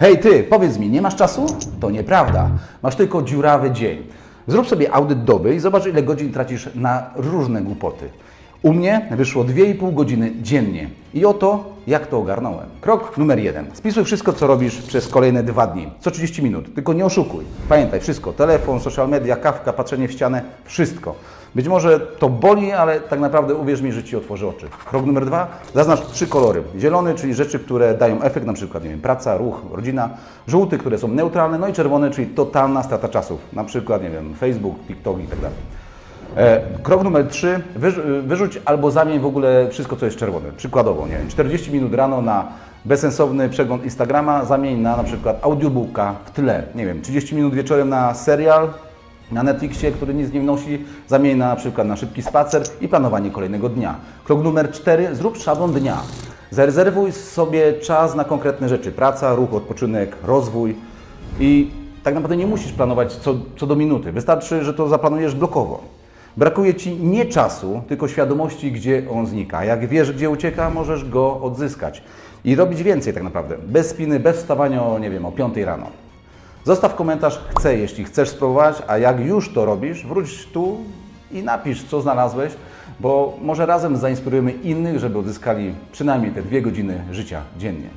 Hej ty, powiedz mi, nie masz czasu? To nieprawda. Masz tylko dziurawy dzień. Zrób sobie audyt doby i zobacz, ile godzin tracisz na różne głupoty. U mnie wyszło 2,5 godziny dziennie. I oto, jak to ogarnąłem. Krok numer jeden. Spisuj wszystko, co robisz przez kolejne dwa dni. Co 30 minut. Tylko nie oszukuj. Pamiętaj, wszystko. Telefon, social media, kawka, patrzenie w ścianę. Wszystko. Być może to boli, ale tak naprawdę uwierz mi, że Ci otworzy oczy. Krok numer dwa. Zaznacz trzy kolory. Zielony, czyli rzeczy, które dają efekt, na przykład nie wiem, praca, ruch, rodzina. Żółty, które są neutralne. No i czerwony, czyli totalna strata czasów. Na przykład, nie wiem, Facebook, TikTok i tak dalej. E, Krok numer trzy, wyrz- wyrzuć albo zamień w ogóle wszystko, co jest czerwone. Przykładowo, nie wiem, 40 minut rano na bezsensowny przegląd Instagrama, zamień na na przykład audiobooka w tle. Nie wiem, 30 minut wieczorem na serial na Netflixie, który nic nie wnosi, zamień na, przykład na szybki spacer i planowanie kolejnego dnia. Krok numer cztery, zrób szablon dnia. Zarezerwuj sobie czas na konkretne rzeczy. Praca, ruch, odpoczynek, rozwój i tak naprawdę nie musisz planować co, co do minuty. Wystarczy, że to zaplanujesz blokowo. Brakuje Ci nie czasu, tylko świadomości, gdzie on znika. Jak wiesz, gdzie ucieka, możesz go odzyskać. I robić więcej tak naprawdę. Bez spiny, bez wstawania o, nie wiem, o 5 rano. Zostaw komentarz chcę, jeśli chcesz spróbować, a jak już to robisz, wróć tu i napisz, co znalazłeś, bo może razem zainspirujemy innych, żeby odzyskali przynajmniej te dwie godziny życia dziennie.